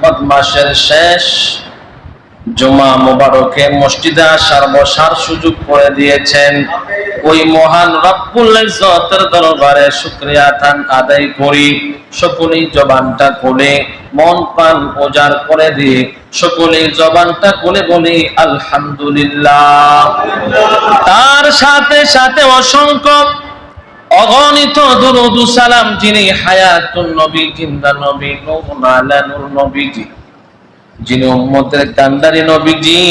কদ মাসের শেষ মসজিদে আসার বসার সুযোগ করে দিয়েছেন ওই মহান দরবারে তান আদায় করি। সকলেই জবানটা খুলে, মন প্রাণ ওজার করে দিয়ে সকলেই জবানটা খুলে বলি, আলহামদুলিল্লাহ। তার সাথে সাথে অসংখ্য অগণিত দুরুদ সালাম যিনি হায়াতুন নবী জিন্দা নবী নূর আলা নূর নবীজি। যিনি উম্মতের কান্দারি নবীজি,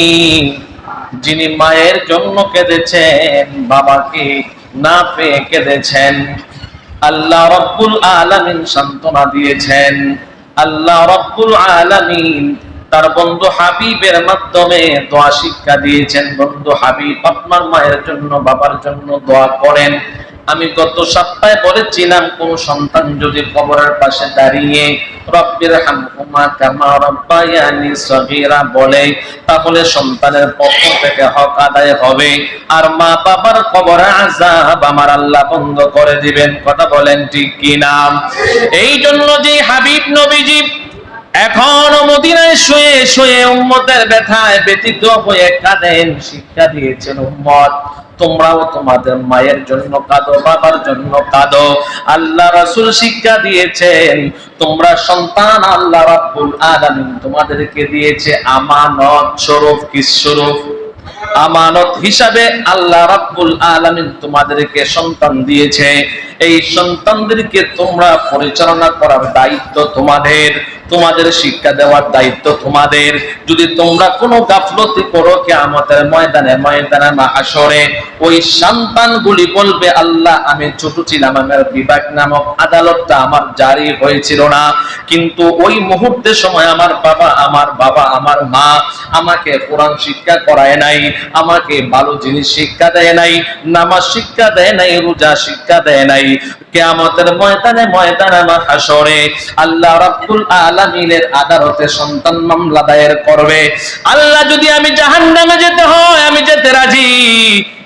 যিনি মায়ের জন্য কেঁদেছেন, বাবাকে না পেয়ে কেঁদেছেন। আল্লাহ রব্বুল আলামিন সান্ত্বনা দিয়েছেন। আল্লাহ রব্বুল আলামিন তার বন্ধু হাবিবের মাধ্যমে দোয়া শিক্ষা দিয়েছেন। বন্ধু হাবিব আপনার মায়ের জন্য, বাবার জন্য দোয়া করেন। আমি গত সপ্তাহে বলেছিলাম, কোন সন্তান যদি কবরের পাশে দাঁড়িয়ে রব্বির হামহুমা কামা রব্বায়ানি বলে, তাহলে সন্তানের পক্ষ থেকে হক আদায় হবে। আর মা বাবার আমার আল্লাহ বন্ধ করে দিবেন। কথা বলেন ঠিক কি নাম এই জন্য যে হাবিব নবীজি এখনও মদিনায় শুয়ে শুয়ে উম্মতের ব্যথায় ব্যতীত হয়ে কাঁদেন, শিক্ষা দিয়েছেন উম্মত। তোমরাও তোমাদের মায়ের জন্য কাঁদো, বাবার জন্য কাঁদো। আল্লাহ রাসূল শিক্ষা দিয়েছেন, তোমরা সন্তান আল্লাহ রাব্বুল আলামিন তোমাদেরকে দিয়েছে আমানত স্বরূপ, কি স্বরূপ? আমানত হিসাবে আল্লাহ রাব্বুল আলামিন তোমাদেরকে সন্তান দিয়েছে। এই সন্তানদেরকে তোমরা পরিচালনা করার দায়িত্ব তোমাদের তোমাদের শিক্ষা দেওয়ার দায়িত্ব তোমাদের। যদি তোমরা কোনো গাফলতি করো, কিয়ামতের ময়দানে ময়দানে মাহাশরে ওই সন্তানগুলি বলবে, আল্লাহ, আমি ছোট ছিলাম, আমার বিভাগ নামক আদালতটা আমার জারি হয়েছিল না। কিন্তু ওই মুহূর্তে সময় আমার বাবা আমার বাবা, আমার মা আমাকে কোরআন শিক্ষা করায় নাই। আমাকে ভালো জিনিস শিক্ষা দেয় নাই, নামাজ শিক্ষা দেয় নাই, রোজা শিক্ষা দেয় নাই। কেয়ামতের ময়দানে ময়দানে মাহাশরে আল্লাহ রাব্বুল আলামিনের আদালতে সন্তান মামলা দায়ের করবে। আল্লাহ যদি আমি জাহান্নামে যেতে হয়, আমি যেতে রাজি।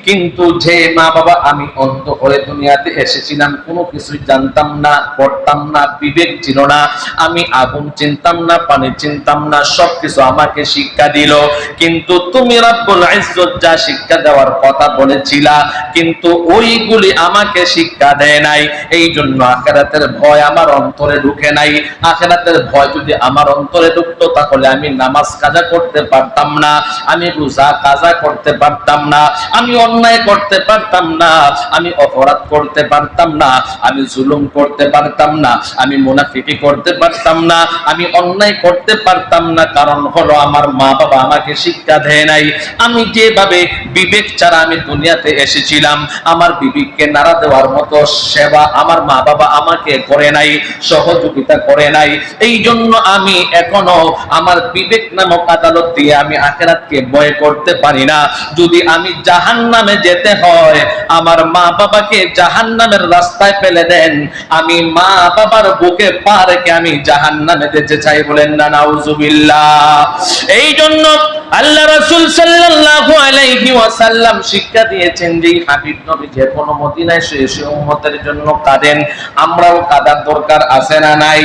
কিন্তু যে মা বাবা আমি অন্ধ হয়ে দুনিয়াতে এসেছিলাম কোনো কিছুই জানতাম না, পড়তাম না, বিবেক ছিল না, আমি আগুন চিনতাম না, পানি চিনতাম না, সবকিছু আমাকে শিক্ষা দিল। কিন্তু তুমি রব্বুল ইজ্জত যা শিক্ষা দেওয়ার কথা বলেছিলা, কিন্তু ওইগুলি আমাকে শিক্ষা দেয় নাই। এই জন্য আখেরাতের ভয় আমার অন্তরে ঢুকে নাই। আখেরাতের ভয় যদি আমার অন্তরে ঢুকতো, তাহলে আমি নামাজ কাজা করতে পারতাম না, আমি রোজা কাজা করতে পারতাম না, আমি অন্যায় করতে পারতাম না, আমি অপরাধ করতে পারতাম না, আমি জুলুম করতে পারতাম না, আমি মুনাফিকি করতে পারতাম না, আমি অন্যায় করতে পারতাম না, কারণ হলো আমার মা বাবা আমাকে শিক্ষা দেয় নাই। আমি যেভাবে বিবেক ছাড়া আমি দুনিয়াতে এসেছিলাম, আমার বিবেককে নাড়া দেওয়ার মতো সেবা আমার মা বাবা আমাকে করে নাই, সহযোগিতা করে নাই। এই জন্য আমি এখনও আমার বিবেক নামক আদালত দিয়ে আমি আখেরাতকে ভয় করতে পারি না। যদি আমি জাহান নামে যেতে হয়। আমার মা বাবাকে জাহান নামের রাস্তায় ফেলে দেন। আমি মা বাবার বুকে পা রেখে আমি জাহান নামে যেতে চাই বলেন না, নাউজুবিল্লাহ। এই জন্য আল্লাহ রাসূল সাল্লাল্লাহু আলাইহি ওয়াসাল্লাম শিক্ষা দিয়েছেন যে হাবিব নবী যে কোনো মদিনায় শুয়ে শুয়ে উম্মতের জন্য কাঁদেন। আমরাও কাঁদার দরকার আছে না নাই?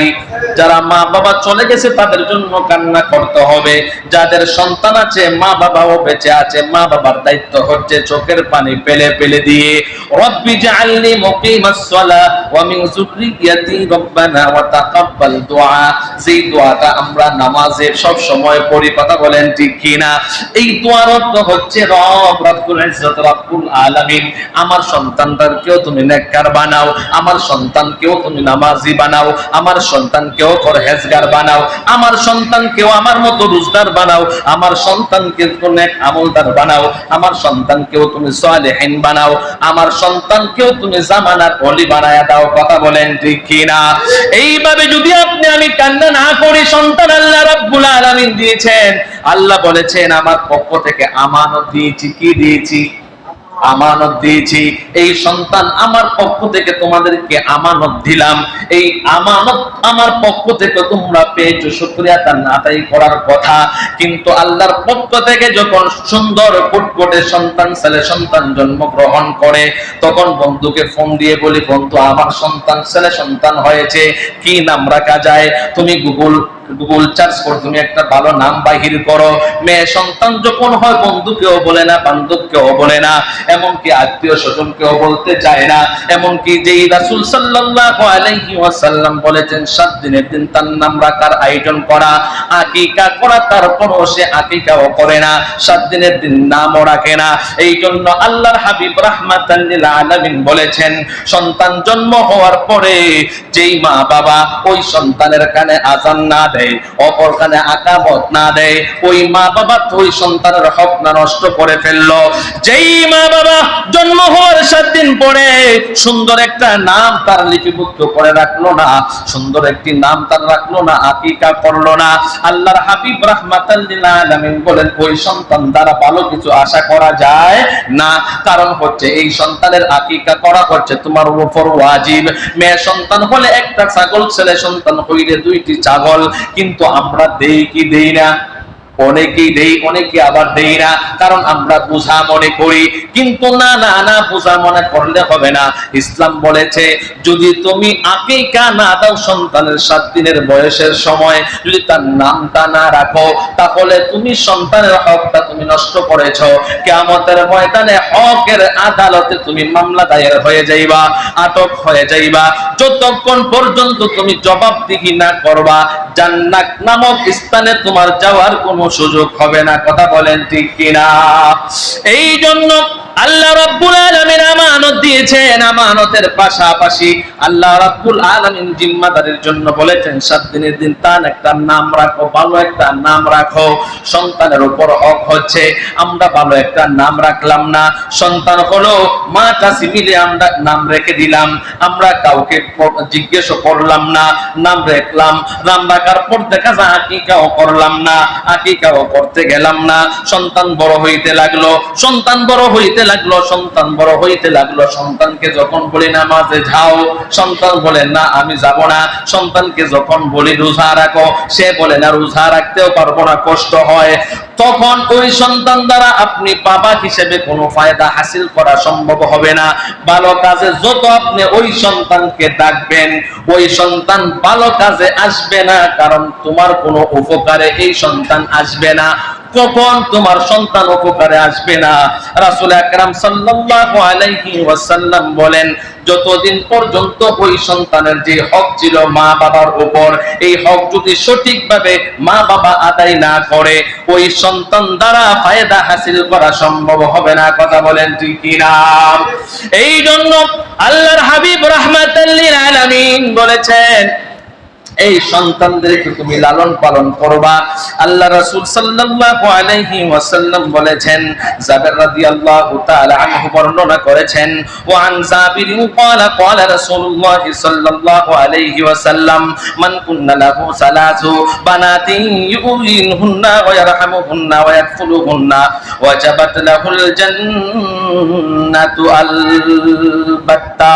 যারা মা বাবা চলে গেছে, তাদের জন্য কান্না করতে হবে। যাদের সন্তান আছে, মা বাবাও বেঁচে আছে। মা বাবার দায়িত্ব হচ্ছে চোখের পানি পেলে পেলে দিয়ে, রব্বি জাআলনি মুকিমাস সালাহ ওয়া মিন যুররিয়াতি রব্বানা ওয়া তাকাব্বাল দুআ। যেই দোয়াটা আমরা নামাজে সব সময় পড়ি, কথা বলেন ঠিক কিনা? এই দোয়ার অর্থ হচ্ছে রব রব্বুল ইজ্জত রব্বুল আলামিন। আমার সন্তানটাকেও তুমি নেককার বানাও, আমার সন্তানকেও তুমি নামাজি বানাও, আমার সন্তানকেও পরহেজগার বানাও, আমার সন্তানকেও আমার মতো রোজদার বানাও, আমার সন্তানকে নেক আমলদার বানাও, আমার সন্তানকেও তুমি সালেহিন বানাও, আমার সন্তানকেও তুমি জামানার অলি বানায়া দাও, কথা বলেন ঠিক কিনা? এইভাবে যদি আপনি আমি কান্না না করি, সন্তান আল্লাহ রাব্বুল আলামিন দিয়েছেন, আল্লাহ বলেছেন, আমার পক্ষ থেকে আমানত দিয়েছি, কি দিয়েছি? আমানত দিয়েছি। এই সন্তান আমার পক্ষ থেকে তোমাদেরকে আমানত দিলাম। এই আমানত আমার পক্ষ থেকে তোমরা পেয়েছ, শুকরিয়া তার আদায় করার কথা। কিন্তু আল্লাহর পক্ষ থেকে যখন সুন্দর কুটকুটে সন্তান ছেলে সন্তান জন্মগ্রহণ করে, তখন বন্ধুকে ফোন দিয়ে বলি, বন্ধু, আমার সন্তান ছেলে সন্তান হয়েছে। কি নাম রাখা যায়? তুমি গুগল গুগল চার্জ করে, তুমি একটা ভালো নাম বাহির করো। মেয়ে সন্তান যখন হয়, বন্ধুকেও বলে না, বান্ধবকেও বলে না। এমনকি আত্মীয় স্বজনকেও বলতে চায় না। এমনকি যেই রাসূল সাল্লাল্লাহু বলেছেন, সাত দিনের দিন তার নাম রাখার আয়োজন করা, আকিকা করা, তারপরও সে আকিকাও করে না। সাত দিনের দিন নামও রাখে না। এই জন্য আল্লাহর হাবিব রাহমাতাল লিল আলামিন বলেছেন, সন্তান জন্ম হওয়ার পরে যেই মা বাবা ওই সন্তানের কানে আজান না দেয়। না দেয়। ওই মা বাবা ওই সন্তানের নষ্ট করে যেই মা বাবা জন্ম হওয়ার সাত দিন পরে সুন্দর একটা নাম তার করে রাখল না। সুন্দর একটি নাম তার রাখল না, আকিকা করল না। আল্লাহর হাবিব বলেন, ওই সন্তান দ্বারা ভালো কিছু আশা করা যায় না। কারণ হচ্ছে এই সন্তানের আকিকা করা হচ্ছে তোমার উপর ওয়াজিব। মেয়ে সন্তান হলে একটা ছাগল, ছেলে সন্তান হইলে দুইটি ছাগল। কিন্তু আমরা দেই কি দেই না? অনেকেই দেই, অনেকে আবার দেই না, কারণ আমরা বোঝা মনে করি। কিন্তু না না না, বোঝা মনে করলে হবে না। ইসলাম বলেছে, যদি তুমি আকিকা না দাও সন্তানের সাত দিনের বয়সের সময়, যদি তার নামটা না রাখো, তাহলে তুমি সন্তানের হকটা তুমি নষ্ট করেছ। কেয়ামতের ময়দানে হকের আদালতে তুমি মামলা দায়ের হয়ে যাইবা, আটক হয়ে যাইবা। যতক্ষণ পর্যন্ত তুমি জবাবদিহি না করবা, জান্নাত নামক স্থানে তোমার যাওয়ার কোনো সুযোগ হবে না, কথা বলেন ঠিক কিনা? এই জন্য আল্লাহ রাব্বুল আমানত দিয়েছেন, আমানতের পাশাপাশি আল্লাহ জিম্মাদারের জন্য বলেছেন, সাত দিনের দিন একটা নাম রাখো, ভালো একটা নাম রাখো, সন্তানের উপর হক হচ্ছে, আমরা ভালো একটা নাম রাখলাম না, সন্তান হলো মা চাষি মিলে আমরা নাম রেখে দিলাম, আমরা কাউকে জিজ্ঞেস করলাম না, নাম রাখলাম নাম রাখার পর দেখা যায় আকিকাও করলাম না আকিকাও করতে গেলাম না। সন্তান বড় হইতে লাগল, সন্তান বড় হইতে লাগল, সন্তান বড় হইতে লাগল। সন্তানকে যখন বলি নামাজে যাও। সন্তান বলে, না, আমি যাব না। সন্তানকে যখন বলি, রোজা রাখো। সে বলে, না, রোজা রাখতেও পারব না, কষ্ট হয়। তখন ওই সন্তান দ্বারা আপনি বাবা হিসেবে কোনো ফায়দা হাসিল করা সম্ভব হবে না। ভালো কাজে যত আপনি ওই সন্তানকে ডাকবেন, ওই সন্তান ভালো কাজে আসবে না, কারণ তোমার কোনো উপকারে এই সন্তান আসবে না। কখন তোমার সন্তান উপকারে আসবে না? রাসূল আকরাম সাল্লাল্লাহু আলাইহি ওয়াসাল্লাম বলেন, যতদিন পর্যন্ত ওই সন্তানের যে হক ছিল মা বাবার উপর, এই হক যদি সঠিকভাবে মা বাবা আদায় না করে, ওই সন্তান দ্বারা ফায়দা হাসিল করা সম্ভব হবে না। কথা বলেন ঠিক কিনা? এই জন্য আল্লাহর হাবিব রাহমাতাল্লিল আলামিন বলেছেন এই সন্তানদেরকে তুমি লালন পালন করবা আল্লাহ রাসূল সাল্লাল্লাহু আলাইহি ওয়াসাল্লাম বলেছেন জাবের রাদিয়াল্লাহু তাআলা আনহু বর্ণনা করেছেন ওয়া আন জাবির قال قال رسول الله صلى الله عليه وسلم من كن له ثلاث بنات يؤذنهن ويرحمهن ويكفلهن وجبت له الجنة البتة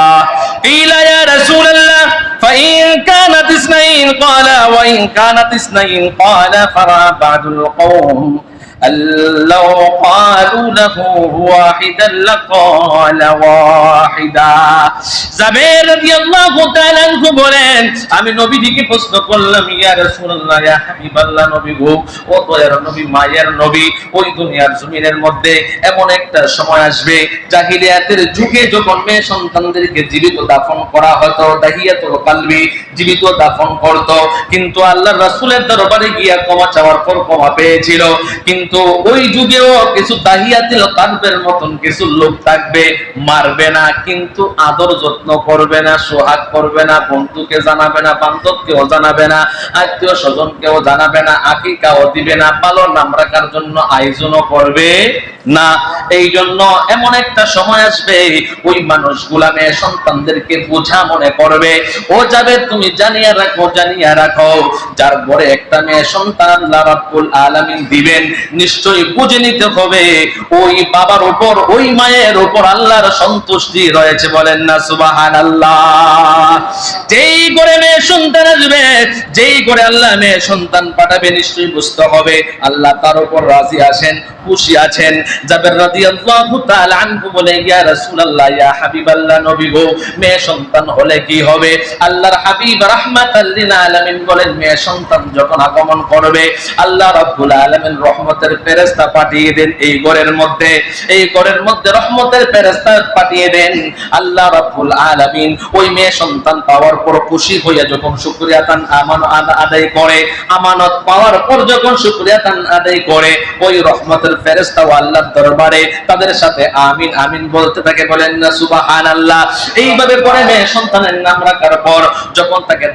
قيل يا رسول الله فإن كانت اثنين قال وإن كانت اثنين قال فرى بعض القوم. لو قالوا له واحدا لقال واحدا জাবের রাদিয়াল্লাহু তাআলা আনহু বলেন আমি নবীজিকে প্রশ্ন করলাম ইয়া রাসূলুল্লাহ ইয়া হাবিবাল্লাহ নবী গো ও দয়ার নবী মায়ের নবী ওই দুনিয়ার জমিনের মধ্যে এমন একটা সময় আসবে জাহিলিয়াতের যুগে যখন মেয়ে সন্তানদেরকে জীবিত দাফন করা হতো দাহিয়াতুল কালবি জীবিত দাফন করত কিন্তু আল্লাহর রাসূলের দরবারে গিয়া ক্ষমা চাওয়ার পর ক্ষমা পেয়েছিল কিন্তু ওই যুগেও কিছু দাহিয়াতুল কালবের মতন কিছু লোক থাকবে, মারবে না, কিন্তু আদর যত্ন করবে না, সোহাগ করবে না, বন্ধুকে জানাবে না, বান্ধবকেও জানাবে না, আত্মীয় স্বজনকেও জানাবে না, আকিকাও দিবে না ভালো নাম রাখার জন্য আয়োজনও করবে না। এই জন্য এমন একটা সময় আসবে, ওই মানুষগুলা মেয়ে সন্তানদেরকে বোঝা মনে করবে, ও যাবে, তুমি জানিয়ে রাখো জানিয়ে রাখো। যার পরে একটা মেয়ে সন্তান, আল্লাহ আলামিন দিবেন। নিশ্চয়ই বুঝে নিতে হবে। ওই বাবার উপর, ওই মায়ের উপর আল্লাহর সন্তুষ্টি রয়েছে বলেন না সুবাহান আল্লাহ যেই করে মেয়ে সন্তান আসবে, যেই করে আল্লাহ মেয়ে সন্তান পাঠাবে, নিশ্চয়ই বুঝতে হবে। আল্লাহ তার উপর রাজি আছেন, খুশি আছেন। বলে, ইয়া ইয়া নবী গো, মেয়ে সন্তান হলে কি হবে? আল্লাহর হাবিব বলেন, মেয়ে সন্তান যখন আগমন করবে, আল্লাহ রাব্বুল আলামিন রহমতের ফেরেশতা পাঠিয়ে দেন এই ঘরের মধ্যে। এই ঘরের মধ্যে রহমতের ফেরেশতা পাঠিয়ে দেন। আল্লাহ রাব্বুল আলামিন ওই মেয়ে সন্তান পাওয়ার পর খুশি হইয়া যখন শুকরিয়া তান আমান আদায় করে, আমানত পাওয়ার পর যখন শুকরিয়া তান আদায় করে, ওই রহমতের ফেরেশতা ও আল্লাহর দরবারে তাদের সাথে আমিন আমিন বলতে থাকে, বলেন না, সুবহানাল্লাহ। এইভাবে পরে মেয়ে সন্তানের নাম রাখার পর যখন তাকে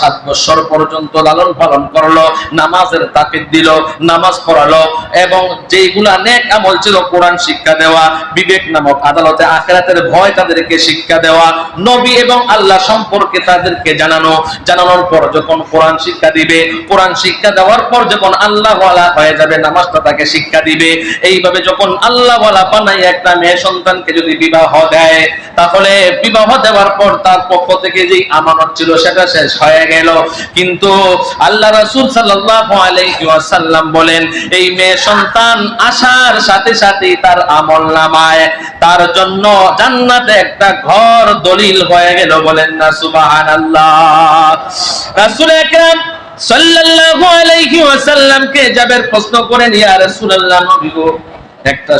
সাত বছর পর্যন্ত লালন পালন করল, নামাজের তাকিদ দিল, নামাজ পড়ালো এবং যেইগুলা নেক আমল ছিল কোরআন শিক্ষা দেওয়া, বিবেক নামক আদালতে আখেরাতের ভয় তাদেরকে শিক্ষা দেওয়া, নবী এবং আল্লাহ সম্পর্কে তাদেরকে জানানো, জানানোর পর যখন কোরআন শিক্ষা দিবে, কোরআন শিক্ষা দেওয়ার পর যখন আল্লাহ হয়ে যাবে, নামাজটা তাকে শিক্ষা দিবে, এইভাবে যখন আল্লাহ বানাই একটা মেয়ে সন্তানকে যদি বিবাহ দেয়, তাহলে বিবাহ দেওয়ার পর তার পক্ষ থেকে যে আমানত ছিল সেটা শেষ হয়ে গেল। কিন্তু আল্লাহ রাসূল সাল্লাল্লাহু আলাইহি ওয়াসাল্লাম বলেন, এই মেয়ে সন্তান আসার সাথে সাথে তার আমল নামায়। তার জন্য জান্নাতে একটা ঘর দলিল হয়ে গেল বলেন না গো, একটা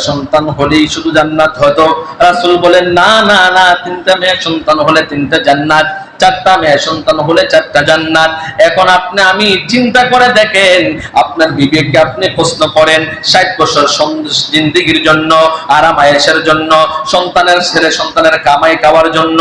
হলেই শুধু জান্নাত রাসূল বলেন, না না না, তিনটা মেয়ে সন্তান হলে তিনটা জান্নাত। চারটা মেয়ে, সন্তান হলে চারটা জান্নাত। এখন আপনি, আমি চিন্তা করে দেখেন, আপনার বিবেককে আপনি প্রশ্ন করেন, ষাট বছর জিন্দিগির জন্য, আরাম আয়েসের জন্য, সন্তানের ছেলে, সন্তানের কামাই খাওয়ার জন্য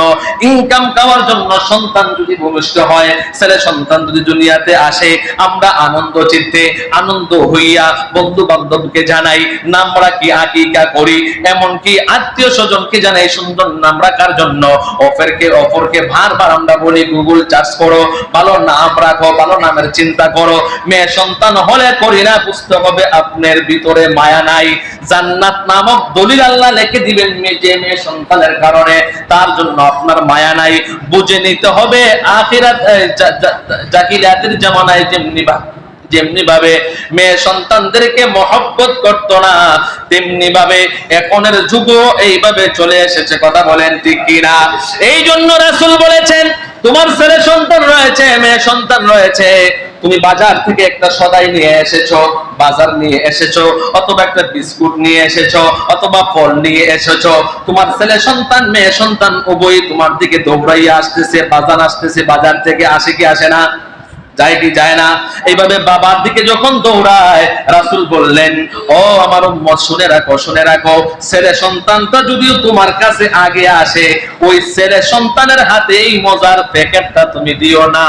ইনকাম খাওয়ার জন্য সন্তান যদি ভূমিষ্ঠ হয়, ছেলে সন্তান যদি দুনিয়াতে আসে, আমরা আনন্দ চিত্তে, আনন্দ হইয়া বন্ধু বান্ধবকে জানাই, নাম রাখি, আকিকা করি, এমনকি আত্মীয় স্বজনকে জানাই, সুন্দর নাম রাখার জন্য, অপরকে অপরকে বারবার আমরা বলি গুগল চার্জ করো, ভালো নাম রাখো, ভালো নামের চিন্তা করো। মেয়ে সন্তান হলে করি না, বুঝতে হবে আপনার ভিতরে মায়া নাই। জান্নাত নামক দলিল আল্লাহ লিখে দিবেন যে মেয়ে সন্তানের কারণে, তার জন্য আপনার মায়া নাই। বুঝে নিতে হবে আখিরাত জাকিরাতের জামানায় যেমনি বা যেমনি ভাবে মেয়ে সন্তানদেরকে মহব্বত করতো না, তেমনি ভাবে এখনের যুগ এইভাবে চলে এসেছে, কথা বলেন ঠিক কিনা? এই জন্য রাসূল বলেছেন, তোমার ছেলে সন্তান রয়েছে, মেয়ে সন্তান রয়েছে। তুমি বাজার থেকে একটা সদাই নিয়ে এসেছ, বাজার নিয়ে এসেছ, অথবা একটা বিস্কুট নিয়ে এসেছ, অথবা ফল নিয়ে এসেছ। তোমার ছেলে সন্তান, মেয়ে সন্তান উভয় তোমার দিকে দৌড়াইয়া আসতেছে, বাজার আসতেছে, বাজার থেকে আসে কি আসে না? যায় কি যায় না? এইভাবে বাবার দিকে যখন দৌড়ায়, রাসুল বললেন, ও আমার উম্মত, শুনে রাখো শুনে রাখো, ছেলে সন্তানটা যদিও তোমার কাছে আগে আসে, ওই ছেলে সন্তানের হাতে এই মজার প্যাকেটটা তুমি দিও না।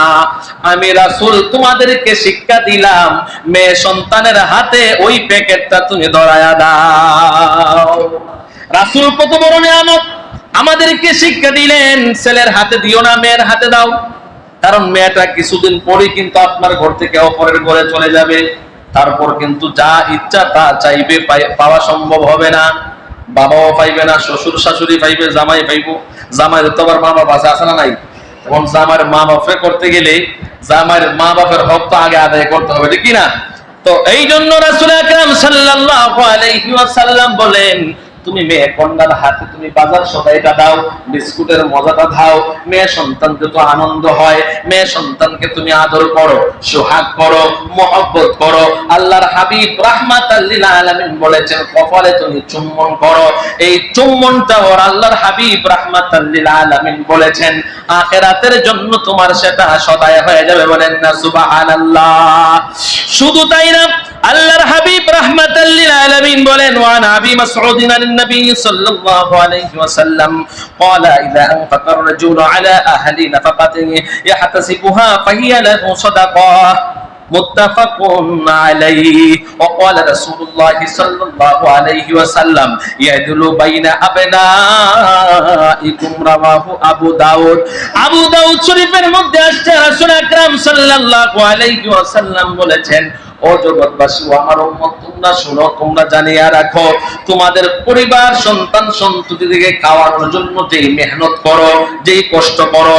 আমি রাসুল তোমাদেরকে শিক্ষা দিলাম, মেয়ে সন্তানের হাতে ওই প্যাকেটটা তুমি ধরায়া দাও। রাসুল কত বড় নিয়ামত আমাদেরকে শিক্ষা দিলেন, ছেলের হাতে দিও না, মেয়ের হাতে দাও। কারণ মেয়েটা কিছুদিন পরে কিন্তু আপনার ঘর থেকে অপরের ঘরে চলে যাবে। তারপর কিন্তু যা ইচ্ছা তা চাইবে পাওয়া সম্ভব হবে না। বাবাও পাইবে না, শ্বশুর শাশুড়ি পাইবে, জামাই পাইব। জামাই তো আবার মা বাবা আছে না নাই? এবং জামাইয়ের মা বাপে করতে গেলে জামাইয়ের মা বাপের হক তো আগে আদায় করতে হবে, ঠিক না? তো এই জন্য রাসূল আকরাম সাল্লাল্লাহু আলাইহি ওয়াসাল্লাম বলেন তুমি মেয়ে কন্যার হাতে তুমি বাজার সদাইটা দাও, বিস্কুটের মজাটা দাও মেয়ে সন্তানকে তো আনন্দ হয়, মেয়ে সন্তানকে তুমি আদর করো, সোহাগ করো, মহব্বত করো। আল্লাহর হাবিব রাহমাত আলামিন বলেছেন, কপালে তুমি চুম্বন করো। এই চুম্বনটা ওর আল্লাহর হাবিব রাহমাত আলামিন বলেছেন, আখেরাতের জন্য তোমার সেটা সদায় হয়ে যাবে বলেন না, সুবহানাল্লাহ। শুধু তাই না আল্লাহর হাবিব রাহমাতাল লিল আলামিন বলেন ওয়া নাবি মাসউদিন আন নবী সাল্লাল্লাহু আলাইহি ওয়াসাল্লাম قال اذا انفق الرجل على اهل نفقه يحتسبها فهي له صدقه متفق عليه وقال رسول الله صلى الله عليه وسلم يدل بين ابنائكم رواه ابو داود আবু দাউদ শরীফের মধ্যে আসছে রাসূল আকরাম সাল্লাল্লাহু আলাইহি ওয়াসাল্লাম বলেছেন ও জগৎবাসী তোমরা শুনো, তোমরা জানিয়া রাখো, তোমাদের পরিবার, সন্তান, সন্ততি থেকে খাওয়ানোর মেহনত করো, যেই কষ্ট করো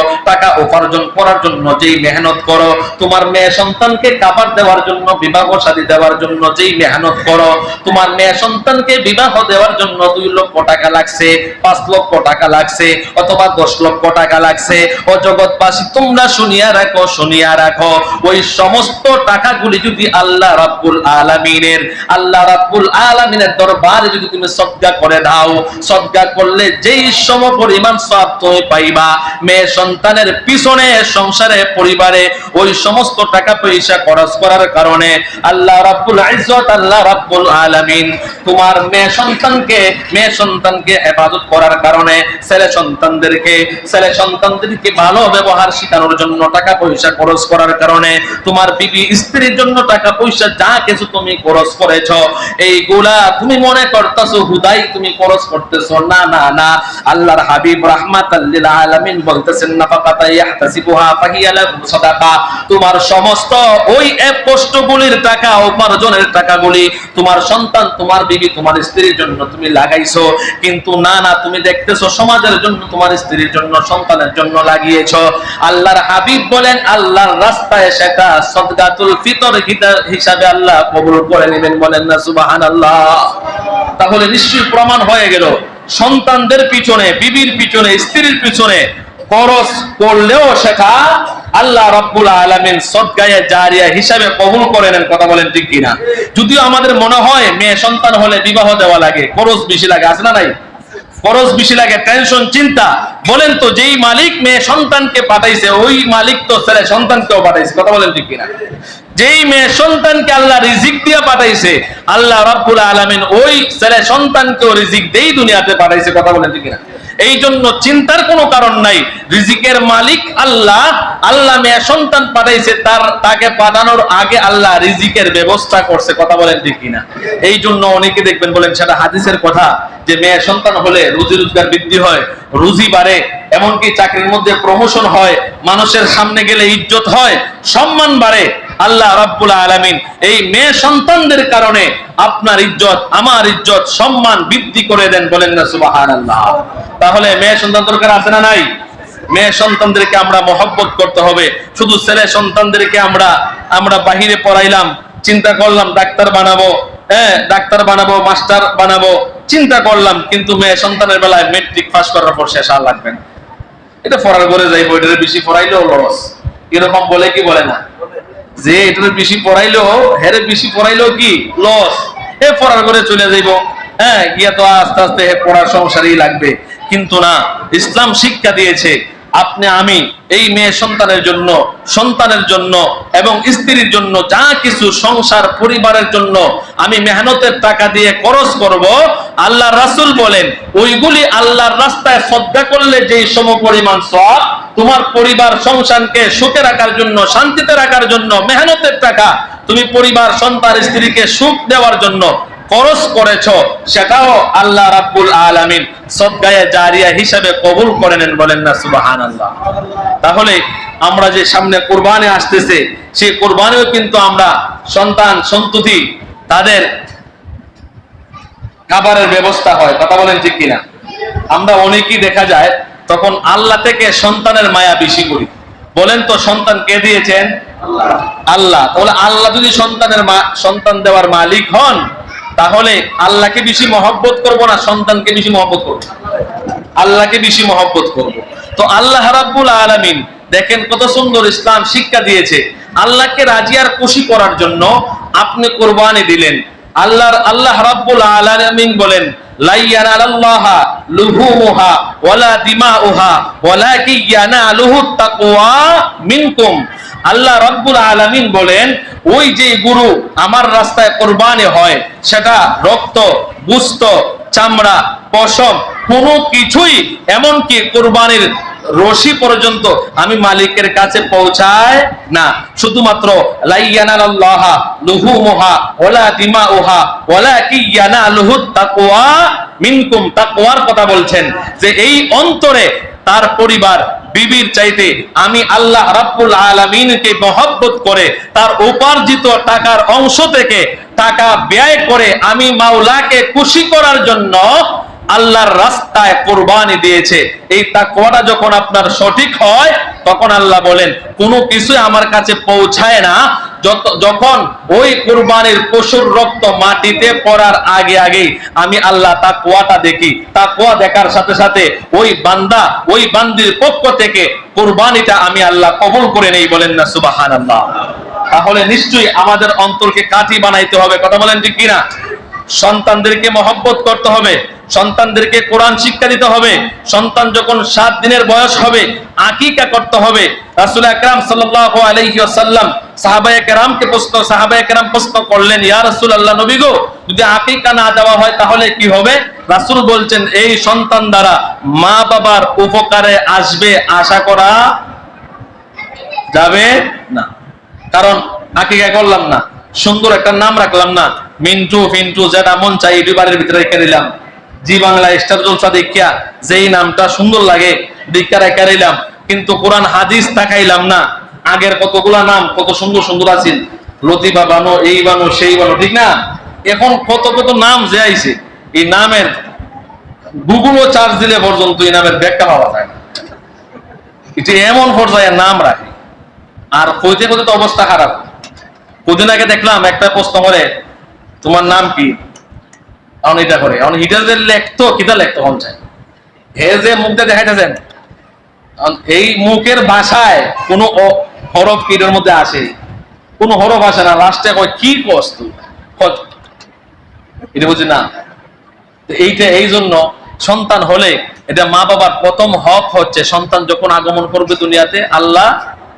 মেয়ে সন্তানকে মেহনত করো, তোমার মেয়ে সন্তানকে বিবাহ দেওয়ার জন্য দুই লক্ষ টাকা লাগছে, পাঁচ লক্ষ টাকা লাগছে, অথবা দশ লক্ষ টাকা লাগছে। ও জগৎবাসী, তোমরা শুনিয়া রাখো শুনিয়া রাখো, ওই সমস্ত টাকাগুলি যদি আল্লাহ রাব্বুল আলামিনের, আল্লাহ রাব্বুল আলামিনের দরবারে যদি তুমি সদকা করে দাও সদকা করলে যেই সম পরিমাণ সব তুমি পাইবা। মেয়ে সন্তানের পিছনে, সংসারে, পরিবারে ওই সমস্ত টাকা পয়সা খরচ করার কারণে আল্লাহ রাব্বুল ইজ্জত, আল্লাহ রাব্বুল আলামিন তোমার মেয়ে সন্তানকে মেয়ে সন্তানকে হেফাজত করার কারণে ছেলে সন্তানদেরকে ছেলে সন্তানদেরকে ভালো ব্যবহার শেখানোর জন্য টাকা পয়সা খরচ করার কারণে তোমার বিবি স্ত্রীর জন্য টাকা পয়সা যা কিছু তুমি খরচ করেছ এইগুলা তুমি মনে করতেছো, হুদাই তুমি খরচ করতেছো। না না না, আল্লাহর হাবিব রাহমাতাল লিল আলামিন বলতেছেন, নাফাকাতা ইয়াহতাসিবুহা ফাহিয়া লাহু সাদাকা। তোমার সমস্ত ওই এক কষ্টগুলির টাকা, উপার্জনের টাকাগুলি তোমার সন্তান, তোমার বিবি, তোমার স্ত্রীর জন্য তুমি লাগাইছো। কিন্তু না না, তুমি দেখতেছো, সমাজের জন্য, তোমার স্ত্রীর জন্য, সন্তানের জন্য লাগিয়েছো। আল্লাহর হাবিব বলেন, আল্লাহর রাস্তায় সেটা সদগাতুল ফিতর হিসাবে আল্লাহ কবুল করে নেবেন বলেন না, সুবহানাল্লাহ। তাহলে নিশ্চয়ই প্রমাণ হয়ে গেল, সন্তানদের পিছনে, বিবির পিছনে, স্ত্রীর পিছনে খরচ করলেও সেটা আল্লাহ রাব্বুল আলামিন সদগায়ে জারিয়া হিসাবে কবুল করে নেন, কথা বলেন ঠিক কিনা? যদিও আমাদের মনে হয় মেয়ে সন্তান হলে বিবাহ দেওয়া লাগে, খরচ বেশি লাগে, আছে না নাই? খরচ বেশি লাগে টেনশন চিন্তা। বলেন তো, যেই মালিক মেয়ে সন্তানকে পাঠাইছে, ওই মালিক তো ছেলে সন্তানকেও পাঠাইছে, কথা বলেন ঠিক কিনা? যেই মেয়ে সন্তানকে আল্লাহ রিজিক দিয়ে পাঠাইছে, আল্লাহ রাব্বুল আলামিন ওই ছেলে সন্তানকেও রিজিক দেই দুনিয়াতে পাঠাইছে, কথা বলেন ঠিক কিনা? এই জন্য চিন্তার কোনো কারণ নাই। রিজিকের মালিক আল্লাহ আল্লাহ মেয়ে সন্তান পাঠাইছে, তার, তাকে পাঠানোর আগে আল্লাহ রিজিকের ব্যবস্থা করছে। কথা বলেন ঠিক কিনা? এই জন্য অনেকে দেখবেন বলেন, সেটা হাদিসের কথা, যে মেয়ে সন্তান হলে রুজি রোজগার বৃদ্ধি হয়, রুজি বাড়ে, এমনকি চাকরির মধ্যে প্রমোশন হয়, মানুষের সামনে গেলে ইজ্জত হয়, সম্মান বাড়ে আল্লাহ রাব্বুল আলামিন এই মেয়ে সন্তানদের কারণে আপনার ইজ্জত, আমার ইজ্জত, সম্মান বৃদ্ধি করে দেন বলেন না সুবহানাল্লাহ। তাহলে মেয়ে সন্তান দরকার আছে না নাই? মেয়ে সন্তানদেরকে আমরা মহব্বত করতে হবে। শুধু ছেলে সন্তানদেরকে আমরা আমরা বাহিরে পড়াইলাম, চিন্তা করলাম ডাক্তার বানাবো হ্যাঁ ডাক্তার বানাবো, মাস্টার বানাবো, চিন্তা করলাম, কিন্তু মেয়ে সন্তানের বেলায় মেট্রিক পাস করার পর শেষ আর লাগবে না। এটা পড়ার ঘরে যাইবো, এটার বেশি পড়াইলেও লস। এরকম বলে কি বলে না? যে এটা বেশি পড়াইলো হেরে বেশি পড়াইলো কি? লস এ পড়ার করে চলে যাইব। হ্যাঁ গিয়া তো আস্তে আস্তে পড়ার সংসারই লাগবে। কিন্তু না, ইসলাম শিক্ষা দিয়েছে আপনি আমি, এই মেয়ে সন্তানের জন্য সন্তানের জন্য এবং স্ত্রীর জন্য যা কিছু সংসার পরিবারের জন্য আমি মেহনতের টাকা দিয়ে খরচ করব, আল্লাহ রাসূল বলেন, ওইগুলি আল্লাহর রাস্তায় শ্রদ্ধা করলে যেই সম পরিমাণ সব তোমার পরিবার সংসারকে সুখে রাখার জন্য, শান্তিতে রাখার জন্য, মেহনতের টাকা তুমি পরিবার, সন্তান, স্ত্রীকে সুখ দেওয়ার জন্য খরচ করেছ, সেটাও আল্লাহ রাব্বুল আলামিন সদগায়ে জারিয়া হিসাবে কবুল করে নেন বলেন না, সুবহানাল্লাহ। তাহলে আমরা যে সামনে কোরবানি আসতেছে, সেই কোরবানিও কিন্তু আমরা সন্তান সন্ততি তাদের খাবারের ব্যবস্থা হয়, কথা বলেন ঠিক কিনা? আমরা অনেকেই দেখা যায়, তখন আল্লাহ থেকে সন্তানের মায়া বেশি করি। বলেন তো, সন্তান কে দিয়েছেন? আল্লাহ। তাহলে আল্লাহ যদি সন্তানের সন্তান দেওয়ার মালিক হন তাহলে আল্লাহকে বেশি মহব্বত করব না, সন্তানকে বেশি মহব্বত করব? আল্লাহকে বেশি মহব্বত করব। তো আল্লাহ রাব্বুল আলামিন দেখেন কত সুন্দর ইসলাম শিক্ষা দিয়েছে। আল্লাহকে রাজি আর খুশি করার জন্য আপনি কোরবানি দিলেন। আল্লাহর, আল্লাহ রাব্বুল আলামিন বলেন ওয়ালা দিমাউহা, ওয়ালাকি ইয়ানালুহুত তাকওয়া মিনকুম। আল্লাহ রাব্বুল আলামিন বলেন, ওই যে গুরু আমার রাস্তায় কোরবানি হয়, সেটা রক্ত বুস্ত চামড়া, পশম, কোনো কিছুই এমনকি কোরবানির রশি পর্যন্ত আমি মালিকের কাছে পৌঁছায় না। শুধুমাত্র লুহুমুহা ওয়ালা দিমাউহা ওয়ালাকি ইয়ানালুহুত তাকওয়া মিনকুম। তাকওয়ার কথা বলছেন যে, এই অন্তরে তার পরিবার বিবির চাইতে আমি আল্লাহ রাব্বুল আলামিনকে মহব্বত করে, তার উপার্জিত টাকার অংশ থেকে টাকা ব্যয় করে আমি মাওলাকে খুশি করার জন্য আল্লাহর রাস্তায় কোরবানি দিয়েছে। এই তাকওয়াটা যখন আপনার সঠিক হয়, তখন আল্লাহ বলেন, কোনো কিছু আমার কাছে পৌঁছায় না। যখন ওই কুরবানির পশুর রক্ত মাটিতে পড়ার আগে আগেই আমি আল্লাহ তাকওয়াটা দেখি, তাকওয়া দেখার সাথে সাথে ওই বান্দা, ওই বান্দির পক্ষ থেকে কুরবানিটা আমি আল্লাহ কবুল করে নেই বলেন না, সুবহানাল্লাহ। তাহলে নিশ্চয়ই আমাদের অন্তরকে কাঠি বানাইতে হবে, কথা বলেন ঠিক কিনা? সন্তানদেরকে মহব্বত করতে হবে, সন্তানদেরকে কোরআন শিক্ষা দিতে হবে, সন্তান যখন সাত দিনের বয়স হবে, আকিকা করতে হবে। রাসূল আকরাম সাল্লাল্লাহু আলাইহি ওয়াসাল্লাম সাহাবায়ে কারণ করলাম না, সুন্দর একটা নাম রাখলাম না। মিন্টু, ফিন্টু, যেটা মন চাই ভিতরে রেখে দিলাম। জি বাংলা, স্টার জলসা দেখিয়া যেই নামটা সুন্দর লাগে দীক্ষা রেখে দিলাম। কিন্তু কোরআন হাদিস তাকাইলাম না। আগের কতগুলা নাম, কত সুন্দর সুন্দর আছিল। লতিফা বানো, এই বানো, সেই বানো, ঠিক না? এখন কত কত নাম যে আইছে, এই নামের গুগলও চার্জ দিলে পর্যন্ত এই নামের ব্যাখ্যা পাওয়া যায় না। এটি এমন পর্যায়ে নাম রাখে। আর কইতে কইতে তো অবস্থা খারাপ। কদিন আগে দেখলাম একটা প্রশ্ন করে, তোমার নাম কি? এখন এটা করে। এখন হিটা যে লেখতো কিটা লেখতো হন চায় হে যে মুখটা দেখাইতেছেন এই মুখের ভাষায় কোনো হরফ কিটার মধ্যে আসে? কোনো হরফ আসে না লাস্টে কয়, কি কস এটা বুঝি না? এইটা এই জন্য সন্তান হলে এটা মা বাবার প্রথম হক হচ্ছে সন্তান যখন আগমন করবে দুনিয়াতে, আল্লাহ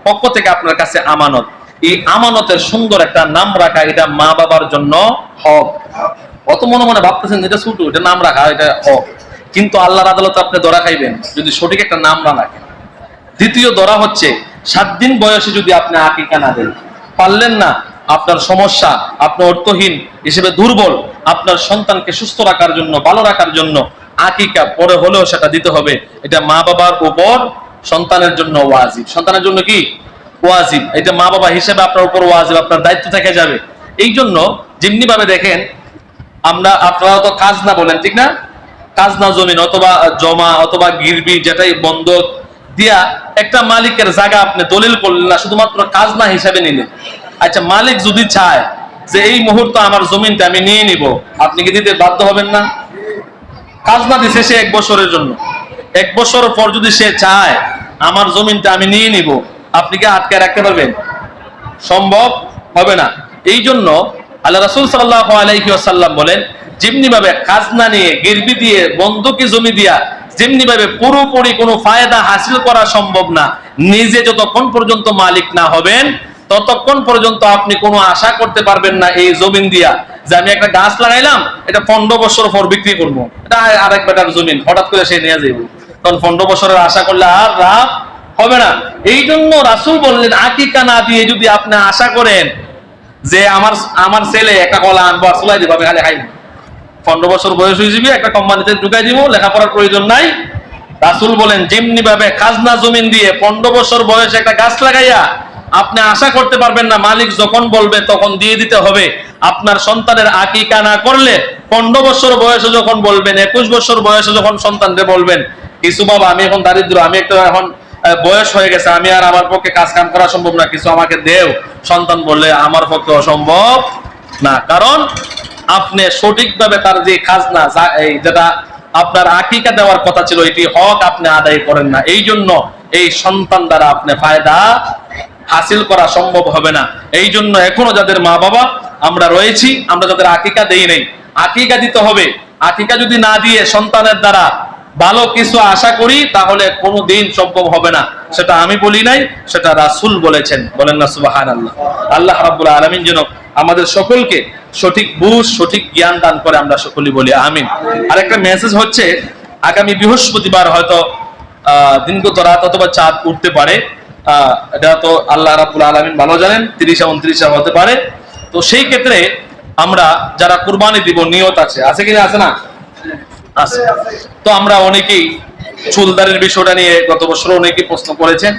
পক্ষ থেকে আপনার কাছে আমানত। এই আমানতের সুন্দর একটা নাম রাখা এটা মা বাবার জন্য হক। অত মনে মনে ভাবতেছেন এটা ছুটু, এটা নাম রাখা, এটা হক। কিন্তু আল্লাহর আদালতে আপনি ধরা খাইবেন, যদি সঠিক একটা নাম না রাখেন। দ্বিতীয় ধরা হচ্ছে সাত দিন বয়সে যদি আপনি আকিকা না দেন, পারলেন না, আপনার সমস্যা আপনি অর্থহীন, হিসেবে দুর্বল, আপনার সন্তানকে সুস্থ রাখার জন্য, ভালো রাখার জন্য আকিকা পরে হলেও সেটা দিতে হবে। এটা মা বাবার উপর সন্তানের জন্য ওয়াজিব। সন্তানের জন্য কি? ওয়াজিব। এটা মা বাবা হিসেবে আপনার উপর ওয়াজিব, আপনার দায়িত্ব থেকে যাবে। এই জন্য যেমনি ভাবে দেখেন, আমরা, আপনারা তো কাজ না বলেন, ঠিক না? কাজ না জমিন অথবা জমা অথবা গিরবি যেটাই বন্ধক দিয়া একটা মালিকের জায়গা আপনি দলিল করলেন না, শুধুমাত্র কাজ না হিসাবে নিলেন। আচ্ছা মালিক যদি চায় যে এই মুহূর্তে আমার জমিনটা আমি নিয়ে নিব, আপনি কি দিতে বাধ্য হবেন না? কাজ না দিছে সে এক বছরের জন্য। এক বছর পর যদি সে চায়, আমার জমিনটা আমি নিয়ে নিব, আপনি কি আটকে রাখতে পারবেন? সম্ভব হবে না। এই জন্য আল্লাহ রাসুল সাল্লাহ আলাইহি আসাল্লাম বলেন যেমনি ভাবে খাজনা নিয়ে গিরবি দিয়ে বন্ধকি জমি দিয়া যেমনি ভাবে পুরোপুরি কোনো ফায়দা হাসিল করা সম্ভব না, নিজে যতক্ষণ পর্যন্ত মালিক না হবেন, ততক্ষণ পর্যন্ত আপনি কোনো আশা করতে পারবেন না এই জমিন দিয়া যে আমি একটা গাছ লাগাইলাম, এটা পনেরো বছর পর বিক্রি করব। এটা আরেক বেটার জমিন, হঠাৎ করে সে নিয়ে যাইব। তখন পনেরো বছরের আশা করলে আর লাভ হবে না। এই জন্য রাসুল বললেন, আকিকা না দিয়ে যদি আপনি আশা করেন যে আমার আমার ছেলে একটা কলা আনব আর চলাই দিব, আমি খালি খাইব। পনেরো বছর বয়স হয়ে যাবি, একটা কোম্পানিতে ঢুকাই দিব, লেখাপড়ার প্রয়োজন নাই। রাসুল বলেন, যেমনি ভাবে খাজনা জমিন দিয়ে পনেরো বছর বয়সে একটা গাছ লাগাইয়া আপনি আশা করতে পারবেন না, মালিক যখন বলবে তখন দিয়ে দিতে হবে। আপনার সন্তানের আকিকা না করলে পনেরো বছর বয়সে যখন বলবেন, একুশ বছর বয়সে যখন সন্তানকে বলবেন, কিছু বাবা, আমি এখন দারিদ্র আমি একটা এখন বয়স হয়ে গেছে, আমি আর আমার পক্ষে কাজ কাম করা সম্ভব না, কিছু আমাকে দেও। সন্তান বললে, আমার পক্ষে অসম্ভব না। কারণ আপনি সঠিকভাবে তার যে খাজনা যেটা আপনার আকিকা দেওয়ার কথা ছিল, এটি হক আপনি আদায় করেন না। এই জন্য এই সন্তান দ্বারা আপনি ফায়দা হাসিল করা সম্ভব হবে না। এই জন্য এখনও যাদের মা বাবা আমরা রয়েছি, আমরা যাদের আকিকা দেই নেই। আকিকা দিতে হবে। আকিকা যদি না দিয়ে সন্তানের দ্বারা ভালো কিছু আশা করি, তাহলে কোনো দিন সম্ভব হবে না। সেটা আমি বলি নাই, সেটা রাসুল বলেছেন। বলেন না সুবাহান আল্লাহ আল্লাহ রাব্বুল আলামিন যেন আমাদের সকলকে সঠিক বুঝ, সঠিক জ্ঞান দান করে আমরা সকলেই বলি, আমিন। আর একটা মেসেজ হচ্ছে, আগামী বৃহস্পতিবার হয়তো দিনগত রাত অথবা চাঁদ উঠতে পারে। এটা তো আল্লাহ রাব্বুল আলামিন ভালো জানেন, তিরিশে উনত্রিশে হতে পারে। তো সেই ক্ষেত্রে আমরা যারা কুরবানি দিব, নিয়ত আছে আছে কিনা আছে না? আছে। তো আমরা অনেকেই চুলদারির বিষয়টা নিয়ে গত বছর অনেকে প্রশ্ন করেছেন।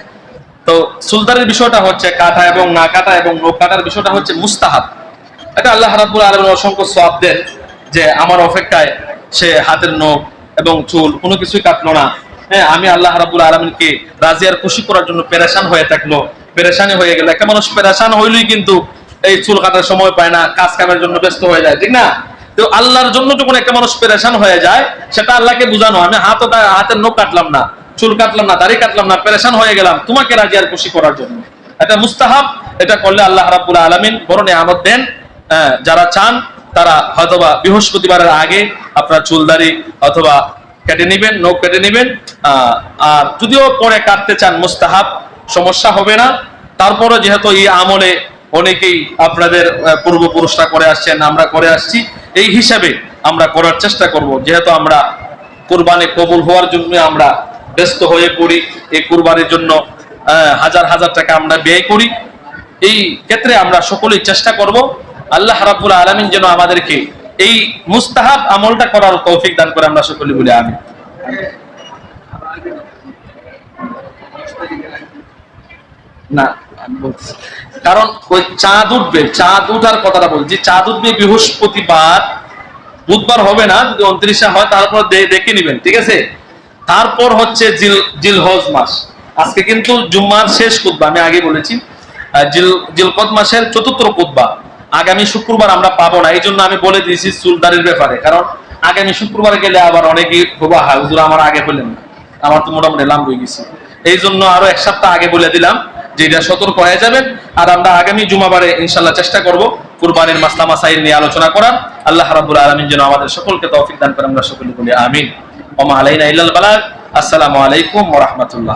তো চুলদারির বিষয়টা হচ্ছে কাটা এবং না কাটা এবং নখ কাটার বিষয়টা হচ্ছে মুস্তাহাব। এটা আল্লাহ রাব্বুল আলামিন অসংখ্য সওয়াব দেন যে আমার অপেক্ষায় সে হাতের নখ এবং চুল কোনো কিছুই কাটলো না। হ্যাঁ আমি আল্লাহ রাব্বুল আলামিনকে রাজি আর খুশি করার জন্য পেরেশান হয়ে থাকল, পেরেশানি হয়ে গেল। একটা মানুষ পেরেশান হইলেই কিন্তু এই চুল কাটার সময় পায় না, কাজ কামের জন্য ব্যস্ত হয়ে যায়, ঠিক না? তো আল্লাহর জন্য যখন একটা মানুষ পেরেশান হয়ে যায় সেটা আল্লাহকে বুঝানো। আমি হাত হাতের নখ কাটলাম না চুল কাটলাম না দাড়ি কাটলাম না পেরেশান হয়ে গেলাম। তোমাকে রাজি আর খুশি করার জন্য। এটা মুস্তাহাব এটা করলে আল্লাহ রাব্বুল আলামিন বড় নিয়ামত দেন। হ্যাঁ, যারা চান তারা হয়তোবা বৃহস্পতিবারের আগে আপনার চুলদারি অথবা কেটে নেবেন নখ কেটে নেবেন। আর যদিও পরে কাটতে চান মুস্তাহাব সমস্যা হবে না। তারপরে যেহেতু এই আমলে অনেকেই আপনাদের পূর্বপুরুষরা করে আসছেন আমরা করে আসছি। এই হিসাবে আমরা করার চেষ্টা করব। যেহেতু আমরা কোরবানি কবুল হওয়ার জন্য আমরা ব্যস্ত হয়ে পড়ি, এই কোরবানির জন্য হাজার হাজার টাকা আমরা ব্যয় করি। এই ক্ষেত্রে আমরা সকলেই চেষ্টা করব, আল্লাহ রাব্বুল আলামিন যেন আমাদেরকে এই মুস্তাহাব আমলটা করার তৌফিক দান করে আমরা সকলে বলি আমি না। কারণ ওই চাঁদ উঠবে, চাঁদ উঠার কথাটা বলছি। চাঁদ উঠবে বৃহস্পতিবার, বুধবার হবে না, যদি উনত্রিশে হয়, তারপর দেখে নিবেন, ঠিক আছে? তারপর হচ্ছে জিল জিলহজ মাস। আজকে কিন্তু জুম্মার শেষ কুতবা আমি আগে বলেছি। জিল জিলকদ মাসের চতুর্থ কুতবা আগামী শুক্রবার আমরা পাবো না এই জন্য আমি বলে দিয়েছি চুলদারির ব্যাপারে। কারণ আগামী শুক্রবার গেলে আবার অনেকেই বাবা হুজুর, আমার আগে বললেন না। আমার তো মোটামুটি লাম হয়ে গেছি। এই জন্য আরও এক সপ্তাহ আগে বলে দিলাম। যে এটা সতর্ক হয়ে যাবেন। আর আমরা আগামী জুমাবারে ইনশাল্লাহ চেষ্টা করব কুরবানির মাসলা মাসাইল নিয়ে আলোচনা করার। আল্লাহ রাবুল আলমিন যেন আমাদের সকলকে তৌফিক দান করে আমরা সকলে বলি আমিন। ওমা আলাইনা ইল্লাল বালাগ। আসসালামু আলাইকুম রাহমাতুল্লাহ।